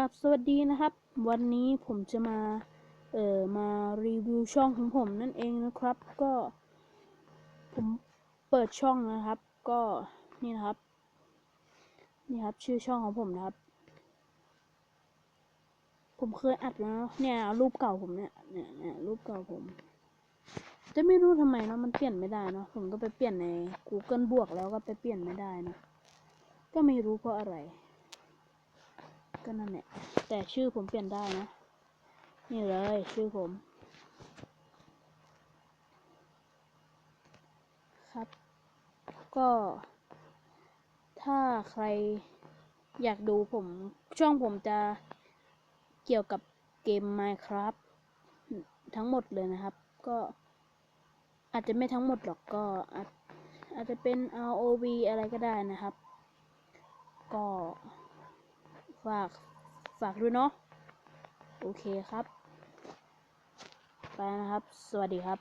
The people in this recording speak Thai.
กับสวัสดีนะครับ วันนี้ผมจะมา เอ่อ มารีวิวช่องของผมนั่นเองนะครับ ก็ ผมเปิดช่องนะครับ ก็นี่นะครับ นี่ครับ ชื่อช่องของผมนะครับ ผมเคยอัดแล้วเนี่ยรูปเก่าผมเนี่ยเนี่ยเนี่ยรูปเก่าผม จะไม่รู้ทำไมเนาะมันเปลี่ยนไม่ได้เนาะผมก็ไปเปลี่ยนใน Google บวกแล้วก็ไปเปลี่ยนไม่ได้นะก็ไม่รู้เพราะอะไร ก็นั่นแหละ แต่ชื่อผมเปลี่ยนได้นะ นี่เลยชื่อผม ครับ ก็ ถ้าใครอยากดูผม ช่องผมจะเกี่ยวกับเกม Minecraft ทั้งหมดเลยนะครับ ก็อาจจะไม่ทั้งหมดหรอกก็อาจจจะเป็น ROV อะไรก็ได้นะครับ ก็ ฝาก ฝากด้วยเนาะ โอเคครับ ไปนะครับ สวัสดีครับ